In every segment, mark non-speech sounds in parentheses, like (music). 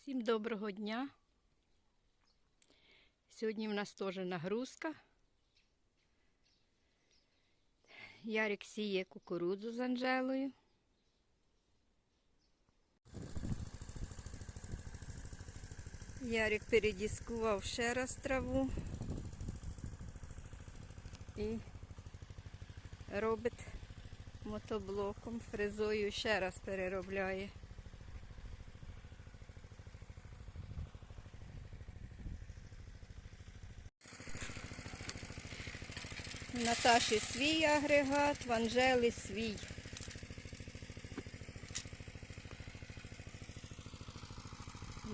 Всім доброго дня. Сьогодні в нас теж нагрузка. Ярик сіє кукурудзу з Анжелою. Ярик передіскував ще раз траву і робить мотоблоком, фрезою ще раз переробляє. Наташі свій агрегат, в Анжели свій.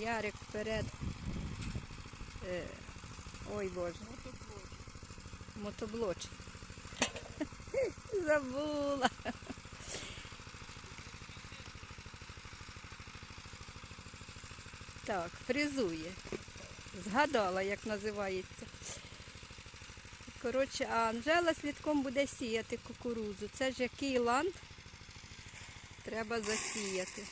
Ярик вперед. Е, ой Боже. Мотоблоч. (laughs) Забула. Так, фрезує. Згадала, як називається. Коротше, а Анжела слідком буде сіяти кукурудзу. Це ж який ланд треба засіяти.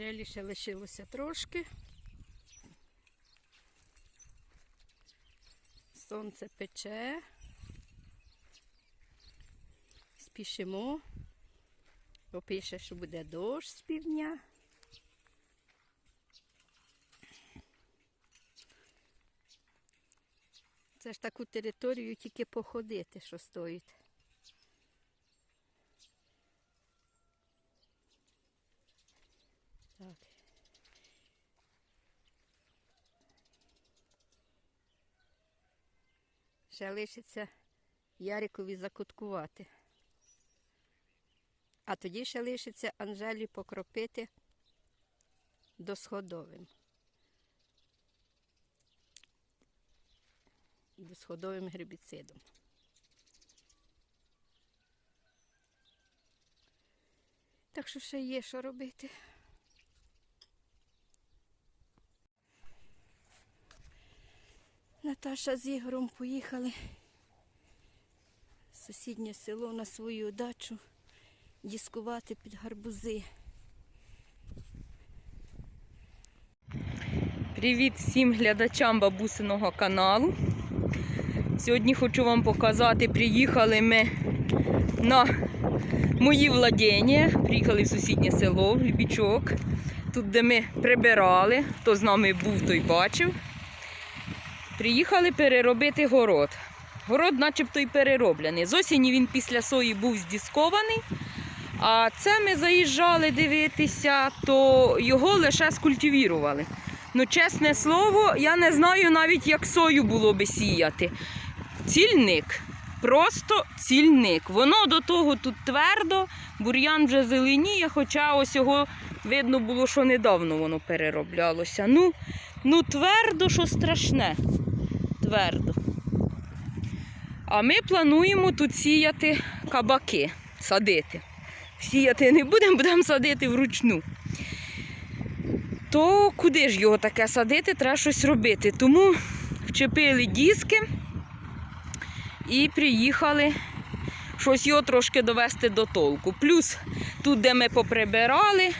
Анжелі ще лишилося трошки. Сонце пече. Спішимо. Бо пише, що буде дощ з півдня. Це ж таку територію тільки походити, що стоїть. Так. Ще лишиться Ярикові закуткувати. А тоді ще лишиться Анжелі покропити досходовим. Досходовим гербіцидом. Так що ще є що робити. Наташа з Ігорем поїхали в сусіднє село на свою дачу дискувати під гарбузи. Привіт всім глядачам бабусиного каналу. Сьогодні хочу вам показати, приїхали ми на мої владіння. Приїхали в сусіднє село, в Лібічок. Тут, де ми прибирали, хто з нами був, той бачив. Приїхали переробити город. Город начебто й перероблений. З осені він після сої був здіскований. А це ми заїжджали дивитися, то його лише скультивірували. Ну, чесне слово, я не знаю навіть, як сою було би сіяти. Цільник. Просто цільник. Воно до того тут твердо, бур'ян вже зеленіє, хоча ось його видно було, що недавно воно перероблялося. Ну, ну твердо, що страшне. Твердо. А ми плануємо тут сіяти кабаки, садити. Сіяти не будемо, будемо садити вручну то куди ж його таке садити, треба щось робити. Тому вчепили диски і приїхали щось його трошки довести до толку. Плюс тут, де ми поприбирали,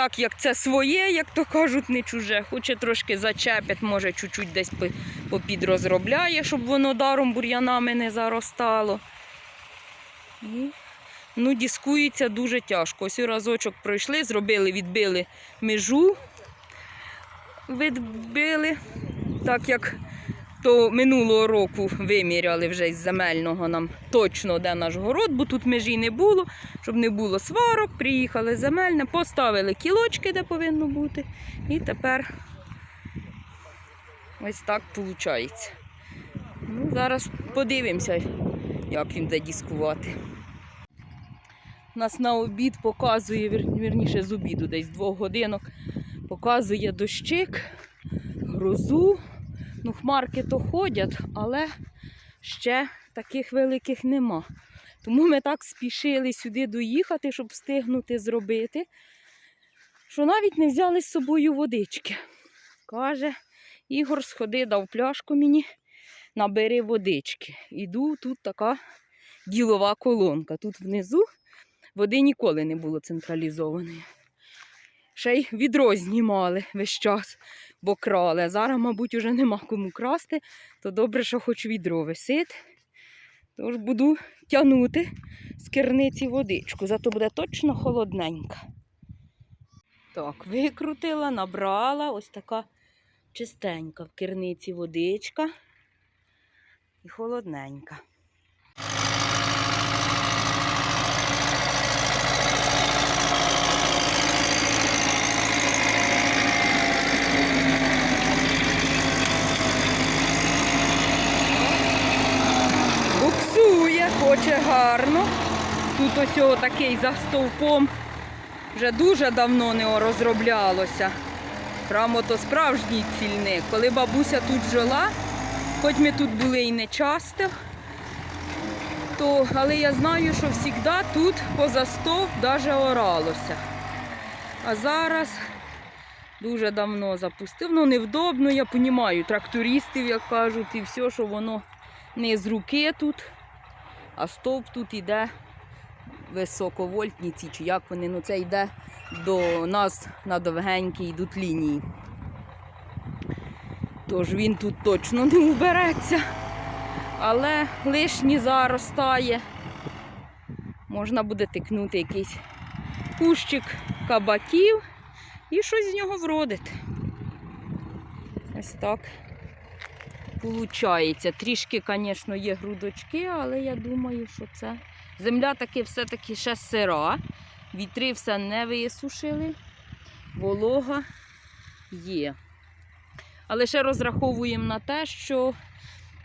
так як це своє, як то кажуть, не чуже. Хоче трошки зачепить, може чуть-чуть десь по- попідрозробляє, щоб воно даром бур'янами не заростало. І ну, дискується дуже тяжко. Ось разочок пройшли, зробили, відбили межу, відбили, так як то минулого року виміряли вже із земельного нам точно, де наш город, бо тут межі не було, щоб не було сварок, приїхали земельне, поставили кілочки, де повинно бути, і тепер ось так виходить. Ну, зараз подивимося, як він буде дискувати. Нас на обід показує, вірніше з обіду, десь двох годинок, показує дощик, грозу. Ну, хмарки то ходять, але ще таких великих нема. Тому ми так спішили сюди доїхати, щоб встигнути зробити, що навіть не взяли з собою водички. Каже, Ігор, сходи, дав пляшку мені, набери водички. Іду, тут така ділова колонка. Тут внизу води ніколи не було централізованої. Ще й відро знімали весь час, бо крали. Зараз, мабуть, вже нема кому красти, то добре, що хоч відро висить. Тож буду тягнути з керниці водичку, зато буде точно холодненька. Так, викрутила, набрала ось така чистенька в керниці водичка і холодненька. Хоче гарно. Тут ось такий за стовпом вже дуже давно не розроблялося. Прямо то справжній цільник. Коли бабуся тут жила, хоч ми тут були і не часто, то, але я знаю, що завжди тут поза стовп навіть оралося. А зараз дуже давно запустив. Ну, невдобно, я розумію, трактористів, як кажуть, і все, що воно не з руки тут, а стовп тут іде високовольтні ці, чи як вони, ну це йде до нас на довгенькі йдуть лінії. Тож він тут точно не убереться. Але лишні заростає. Можна буде тикнути якийсь кущик кабаків і щось з нього вродити. Ось так получається. Трішки, звісно, є грудочки, але я думаю, що це. Земля таки все-таки ще сира. Вітри все не висушили. Волога є. Але ще розраховуємо на те, що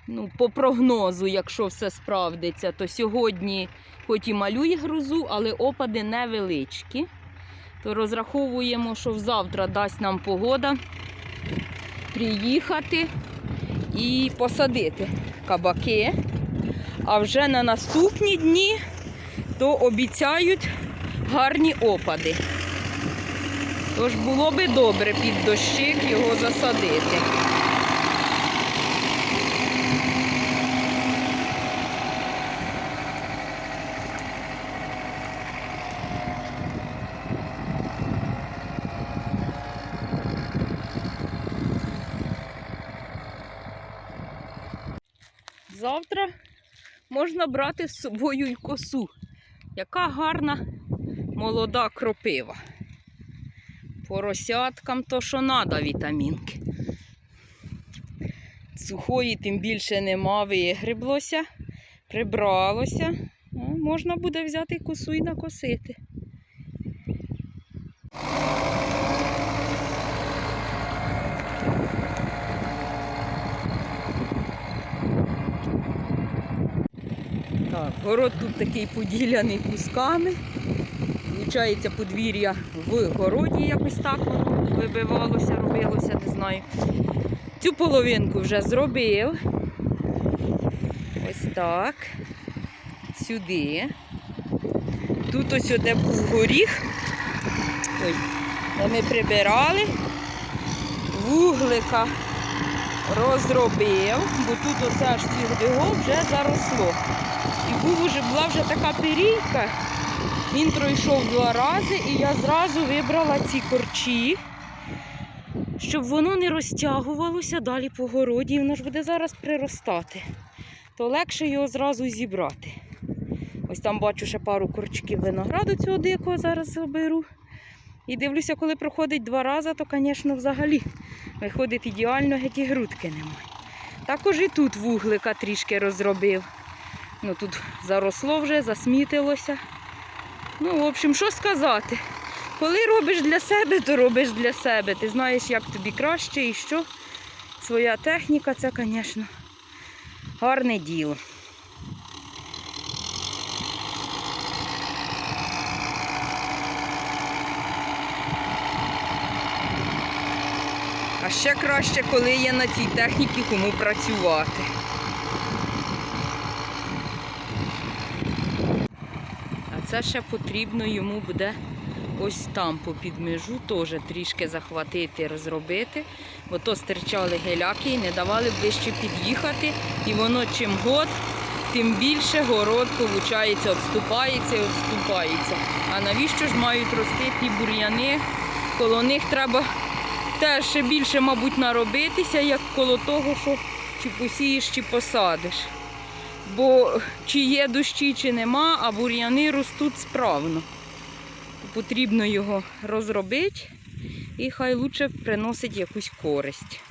ну, по прогнозу, якщо все справдиться, то сьогодні хоч і малює грозу, але опади невеличкі. То розраховуємо, що завтра дасть нам погода приїхати і посадити кабаки. А вже на наступні дні то обіцяють гарні опади. Тож було би добре під дощик його засадити. Завтра можна брати з собою й косу. Яка гарна молода кропива. Поросяткам то що треба вітамінки. Сухої тим більше нема, вигриблося, прибралося. Ну, можна буде взяти косу і накосити. Город тут такий поділяний кусками. Получається, подвір'я в городі якось так воно вибивалося, робилося, не знаю. Цю половинку вже зробив. Ось так. Сюди. Тут ось де був горіх. Ой, де ми прибирали. Вуглика розробив, бо тут оце аж цілого вже заросло. І був уже, була вже така пирійка. Він пройшов два рази, і я зразу вибрала ці корчі, щоб воно не розтягувалося далі по городі, і воно ж буде зараз приростати. То легше його зразу зібрати. Ось там бачу ще пару корчиків винограду цього дикого зараз заберу. І дивлюся, коли проходить два рази, то, звісно, взагалі виходить ідеально, геть і грудки немає. Також і тут вуглика трішки розробив. Ну тут заросло вже, засмітилося. Ну, в общем, що сказати? Коли робиш для себе, то робиш для себе. Ти знаєш, як тобі краще і що. Своя техніка це, звісно, гарне діло. А ще краще, коли є на цій техніці кому працювати. Це ще потрібно йому буде ось там попід межу теж трішки захватити, розробити. Бо то стирчали геляки і не давали ближче під'їхати. І воно чим год, тим більше город, виходить, відступається і відступається. А навіщо ж мають рости ті бур'яни? Коло них треба теж ще більше, мабуть, наробитися, як коло того, що чи посієш, чи посадиш. Бо чи є дощі, чи нема, а бур'яни ростуть справно. Потрібно його розробити і хай лучше приносить якусь користь.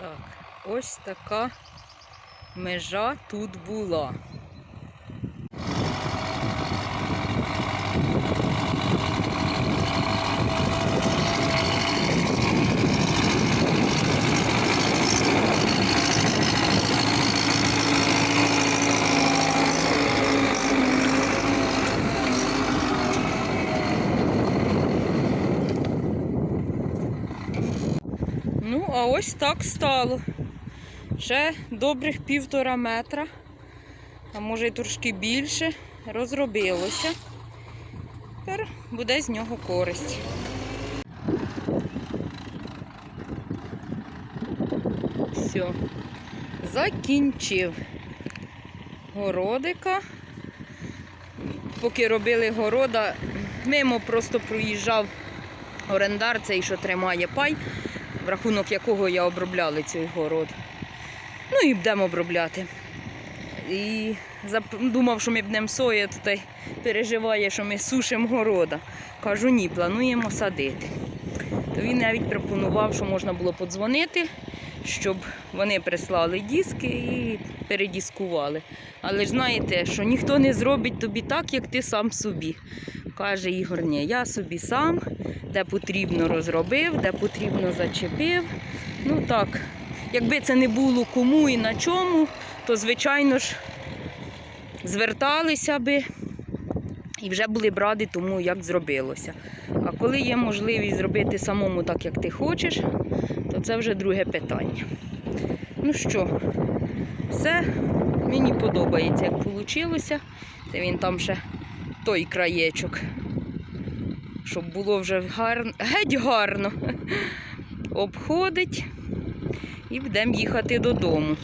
Так, ось така межа тут була. Ну, а ось так стало. Ще добрих півтора метра, а може й трошки більше, розробилося. Тепер буде з нього користь. Все, закінчив городика. Поки робили города, мимо просто проїжджав орендар, цей, що тримає пай, в рахунок якого я обробляла цей город. Ну і будемо обробляти. І думав, що ми будемо соя, й переживає, що ми сушимо города. Кажу, ні, плануємо садити. То він навіть пропонував, що можна було подзвонити, щоб вони прислали диски і передіскували. Але ж знаєте, що ніхто не зробить тобі так, як ти сам собі. Каже Ігор, ні, я собі сам, де потрібно розробив, де потрібно зачепив. Ну так, якби це не було кому і на чому, то звичайно ж зверталися би і вже були б раді тому, як зробилося. А коли є можливість зробити самому так, як ти хочеш, то це вже друге питання. Ну що, все мені подобається, як вийшло. Це він там ще той краєчок. Щоб було вже гарно, (laughs) геть гарно. Обходить і будемо їхати додому.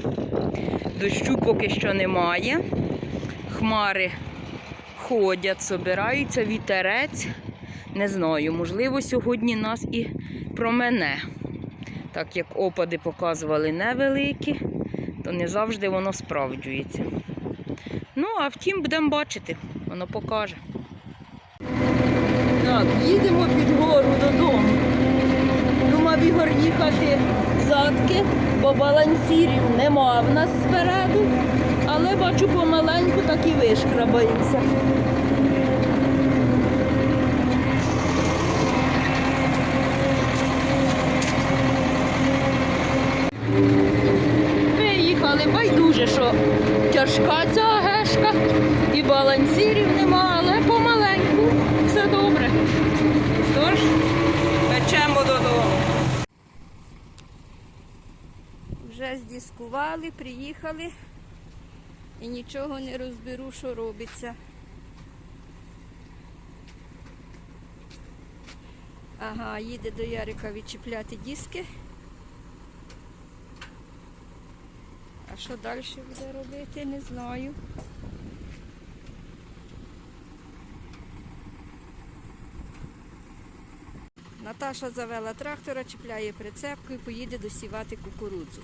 Дощу поки що немає. Хмари ходять, собираються, вітерець. Не знаю, можливо, сьогодні нас і промене. Так як опади показували невеликі, то не завжди воно справджується. Ну, а втім, будемо бачити, воно покаже. Так, їдемо під гору додому. Думав Ігор їхати задки, бо балансірів нема в нас спереду, але бачу помаленьку так і вишкрабається. Виїхали, байдуже, що тяжка ця гешка і балансірів нема, але помаленьку все добре. Тож, печемо додому. Вже здіскували, приїхали і нічого не розберу, що робиться. Ага, їде до Ярика відчіпляти диски. А що далі буде робити, не знаю. Наташа завела трактора, чіпляє прицепку і поїде досівати кукурудзу.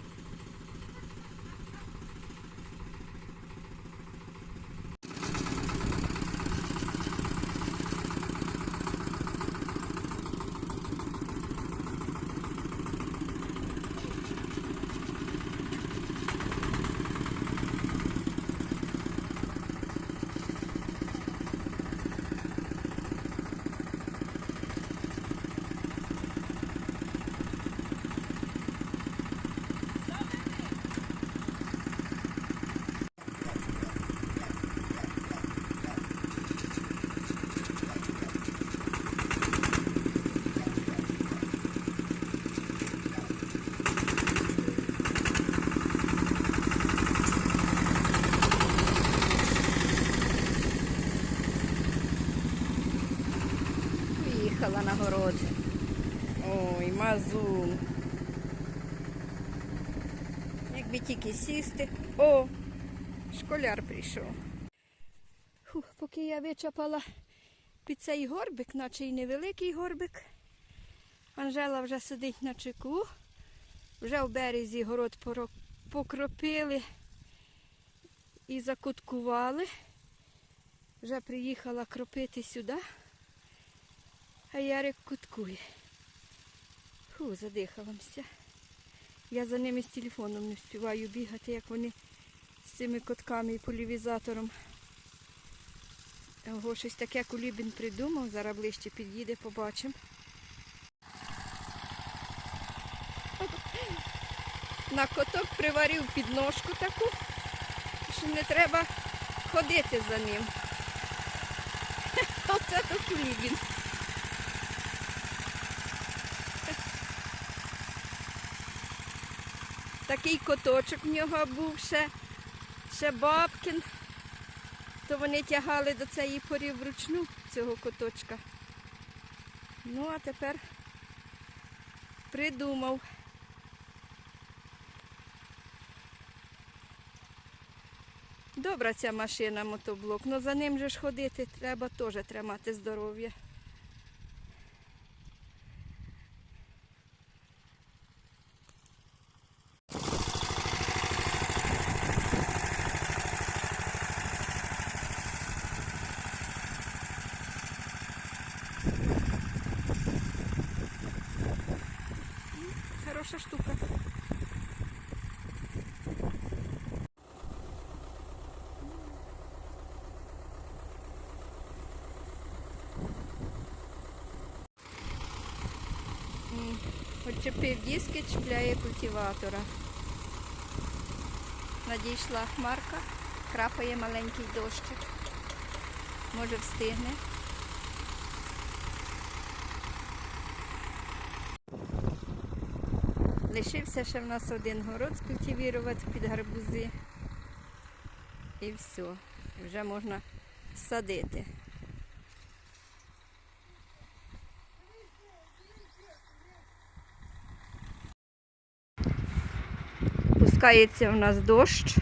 Поїхала на город. Ой, мазун. Якби тільки сісти. О, школяр прийшов. Фух, поки я вичапала під цей горбик, наче й невеликий горбик. Анжела вже сидить на чеку. Вже в березі город покропили і закуткували. Вже приїхала кропити сюди. А Ярик куткує. Фу, задихалася. Я за ними з телефоном не встигаю бігати, як вони з цими котками і полівізатором. Ого, щось таке Кулібін придумав, зараз ближче під'їде, побачимо. (laughs) На коток приварив підножку таку, що не треба ходити за ним. (laughs) Оце то Кулібін. Такий коточок в нього був ще, ще бабкин. То вони тягали до цієї порі вручну цього коточка. Ну, а тепер придумав. Добра ця машина, мотоблок, але за ним же ж ходити треба теж тримати здоров'я. Почепив диски, чіпляє культиватора. Надійшла хмарка, крапає маленький дощик. Може встигне. Лишився ще в нас один город скультивувати під гарбузи. І все. Вже можна садити. Пускається в нас дощ.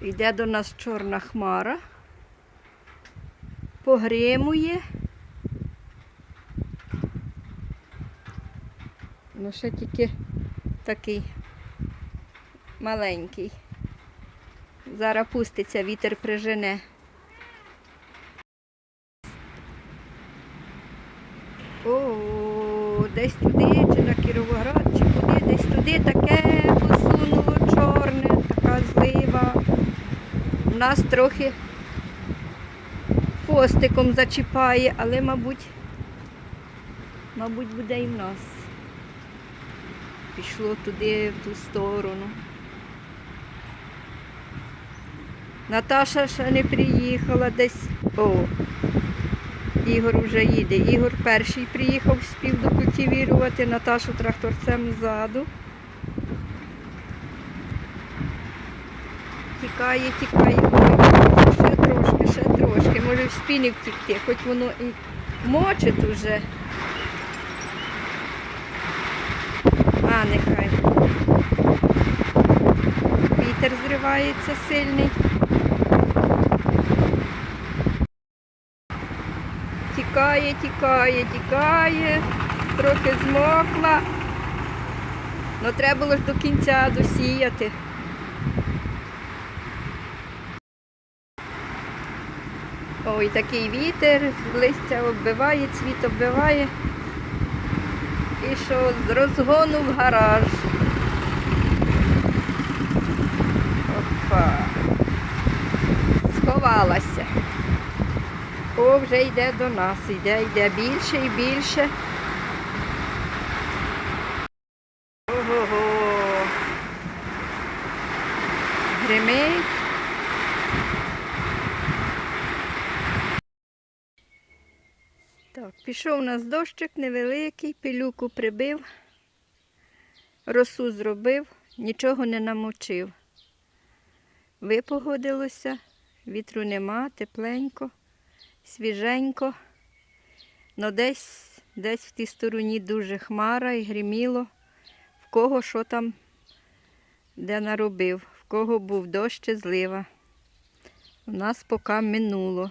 Йде до нас чорна хмара. Погримує. Ну, ще тільки такий маленький. Зараз пуститься, вітер прижене. О, десь туди, чи на Кіровоград, куди, таке посунуло чорне, така злива. У нас трохи хвостиком зачіпає, але, мабуть, мабуть, буде і в нас. Пішло туди, в ту сторону. Наташа ще не приїхала десь. О, Ігор вже їде. Ігор перший приїхав, спів докультивірувати, Наташу тракторцем ззаду. Тікає, тікає. Ще трошки, ще трошки. Може в спіні втікти, хоч воно і мочить уже. А, нехай. Вітер зривається сильний. Тікає, тікає, тікає. Трохи змокла. Ну треба було ж до кінця досіяти. Ой, такий вітер, листя оббиває, цвіт оббиває. І що з розгону в гараж. Опа. Сховалася. О, вже йде до нас, йде, йде більше і більше. Ого-го. Гримить. Так, пішов у нас дощик невеликий, пилюку прибив, росу зробив, нічого не намочив. Випогодилося, вітру нема, тепленько, свіженько. Но десь, десь в тій стороні дуже хмара і гриміло. В кого що там де наробив, в кого був дощ чи злива. У нас поки минуло.